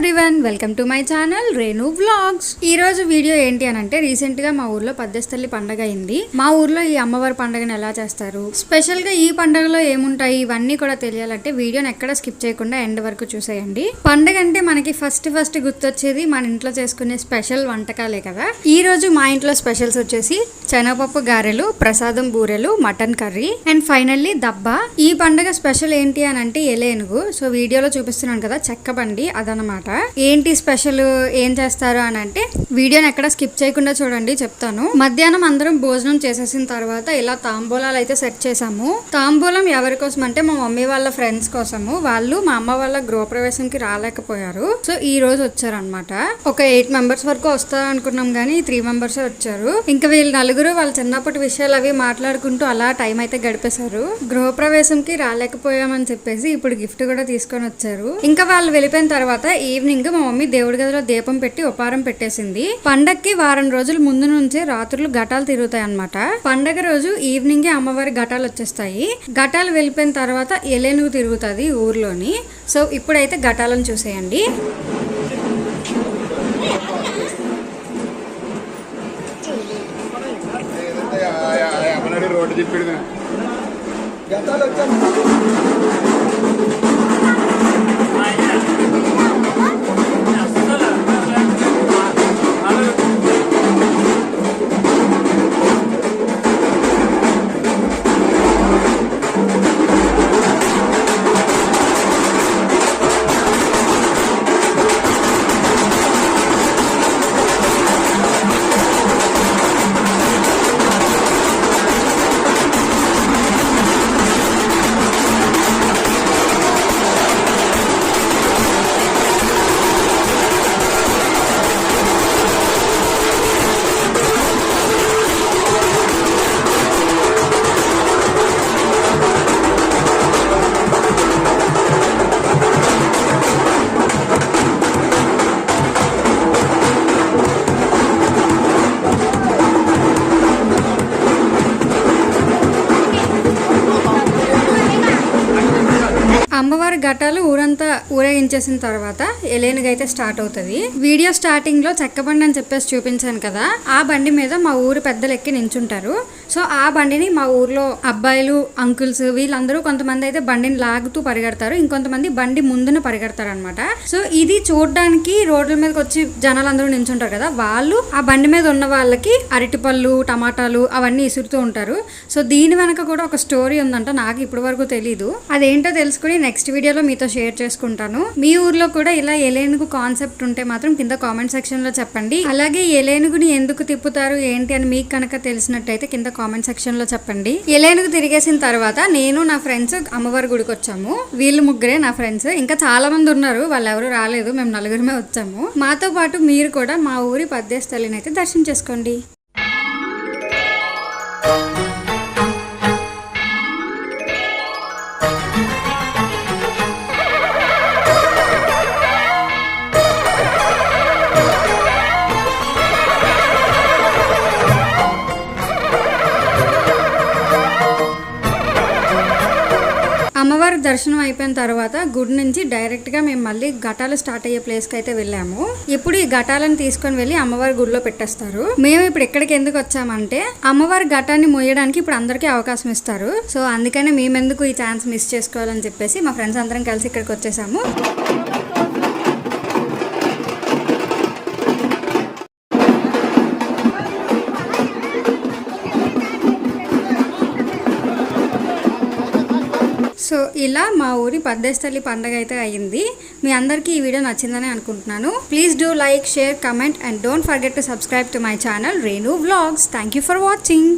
Everyone welcome to my channel Renu vlogs ఈ రోజు video ఏంటి అని అంటే రీసెంట్గా మా ఊర్లో పద్దెస్తల్లి పండగ అయింది. మా ఊర్లో ఈ అమ్మవారి పండుగను ఎలా చేస్తారు? స్పెషల్గా ఈ పండుగలో ఏముంటాయి? ఇవన్నీ కూడా తెలియాలంటే వీడియోని ఎక్కడ స్కిప్ చేయకుండా ఎండ్ వరకు చూసేయండి. పండగ అంటే మనకి ఫస్ట్ ఫస్ట్ గుర్తొచ్చేది మన ఇంట్లో చేసుకునే స్పెషల్ వంటకాలే కదా. ఈ రోజు మా ఇంట్లో స్పెషల్స్ వచ్చేసి శనగపప్పు గారెలు ప్రసాదం బూరెలు మటన్ కర్రీ అండ్ ఫైనల్లీ దబ్బా. ఈ పండగ స్పెషల్ ఏంటి అని అంటే ఎలేనుగు. సో వీడియోలో చూపిస్తున్నాను కదా చెక్క బండి అదనమాట. ఏంటి స్పెషల్? ఏం చేస్తారు అని అంటే వీడియోని ఎక్కడ స్కిప్ చేయకుండా చూడండి చెప్తాను. మధ్యాహ్నం అందరం భోజనం చేసేసిన తర్వాత ఇలా తాంబూలాలు అయితే సెట్ చేసాము తాంబూలం ఎవరి కోసం అంటే మా మమ్మీ వాళ్ళ ఫ్రెండ్స్ కోసము. వాళ్ళు మా అమ్మ వాళ్ళ గృహప్రవేశంకి రాలేకపోయారు. సో ఈ రోజు వచ్చారనమాట ఒక ఎయిట్ మెంబర్స్ వరకు వస్తారు అనుకున్నాం కానీ త్రీ మెంబర్స్ వచ్చారు. ఇంకా వీళ్ళు నలుగురు వాళ్ళ చిన్నప్పటి విషయాలు అవి మాట్లాడుకుంటూ అలా టైం అయితే గడిపేశారు. గృహప్రవేశంకి రాలేకపోయామని చెప్పేసి ఇప్పుడు గిఫ్ట్ కూడా తీసుకొని వచ్చారు. ఇంకా వాళ్ళు వెళ్ళిపోయిన తర్వాత ఈవినింగ్ మా మమ్మీ దేవుడి గదిలో దీపం పెట్టి ఉపారం పెట్టేసింది. పండక్కి వారం రోజుల ముందు నుంచే రాత్రులు ఘటాలు తిరుగుతాయి అన్నమాట పండగ రోజు ఈవినింగ్ అమ్మవారి ఘటాలు వచ్చేస్తాయి. ఘటాలు వెళ్ళిపోయిన తర్వాత ఎలేనుగు తిరుగుతుంది ఊర్లోని. సో ఇప్పుడైతే ఘటాలను చూసేయండి. అమ్మనాడు అమ్మవారి ఘటాలు ఊరంతా ఊరేగించేసిన తర్వాత ఎలేనుగా అయితే స్టార్ట్ అవుతుంది. వీడియో స్టార్టింగ్లో చెక్క బండి అని చెప్పేసి చూపించాను కదా ఆ బండి మీద మా ఊరు పెద్దలు ఎక్కి నించుంటారు. సో ఆ బండిని మా ఊర్లో అబ్బాయిలు అంకుల్స్ వీళ్ళందరూ కొంతమంది అయితే బండిని లాగుతూ పరిగెడతారు. ఇంకొంతమంది బండి ముందున పరిగెడతారు అనమాట సో ఇది చూడడానికి రోడ్ల మీదకి వచ్చి జనాలు అందరూ నించుంటారు కదా వాళ్ళు ఆ బండి మీద ఉన్న వాళ్ళకి అరటిపళ్ళు టమాటాలు అవన్నీ ఇసురుతూ ఉంటారు. సో దీని వెనక కూడా ఒక స్టోరీ ఉందంట నాకు ఇప్పటి వరకు తెలీదు. అదేంటో తెలుసుకుని నెక్స్ట్ వీడియోలో మీతో షేర్ చేసుకుంటాను. మీ ఊర్లో కూడా ఇలా ఎలేనుగు కాన్సెప్ట్ ఉంటే మాత్రం కింద కామెంట్ సెక్షన్లో చెప్పండి. అలాగే ఎలేనుగుని ఎందుకు తిప్పుతారు ఏంటి అని మీకు కనుక తెలిసినట్టయితే కింద కామెంట్ సెక్షన్లో చెప్పండి. ఎలేనుగు తిరిగేసిన తర్వాత నేను నా ఫ్రెండ్స్ అమ్మవారి గుడికి వచ్చాము. వీళ్ళు ముగ్గురే నా ఫ్రెండ్స్. ఇంకా చాలా మంది ఉన్నారు. వాళ్ళు ఎవరు రాలేదు. మేము నలుగురమే వచ్చాము. మాతో పాటు మీరు కూడా మా ఊరి పద్యస్థలిని అయితే దర్శనం చేసుకోండి. అమ్మవారి దర్శనం అయిపోయిన తర్వాత గుడి నుంచి డైరెక్ట్గా మేము మళ్ళీ ఘటాలు స్టార్ట్ అయ్యే ప్లేస్కి అయితే వెళ్ళాము. ఇప్పుడు ఈ ఘటాలను తీసుకొని వెళ్ళి అమ్మవారి గుడిలో పెట్టేస్తారు. మేము ఇప్పుడు ఎక్కడికి ఎందుకు వచ్చామంటే అమ్మవారి ఘటాన్ని మోయడానికి ఇప్పుడు అందరికీ అవకాశం ఇస్తారు. సో అందుకనే మేమెందుకు ఈ ఛాన్స్ మిస్ చేసుకోవాలని చెప్పేసి మా ఫ్రెండ్స్ అందరం కలిసి ఇక్కడికి వచ్చేసాము. సో ఇలా మా ఊరి పద్దేస్తల్లి పండగ అయితే అయ్యింది. మీ అందరికీ ఈ వీడియో నచ్చిందని అనుకుంటున్నాను. Please do like share comment and don't forget to subscribe to my channel Renu vlogs thank you for watching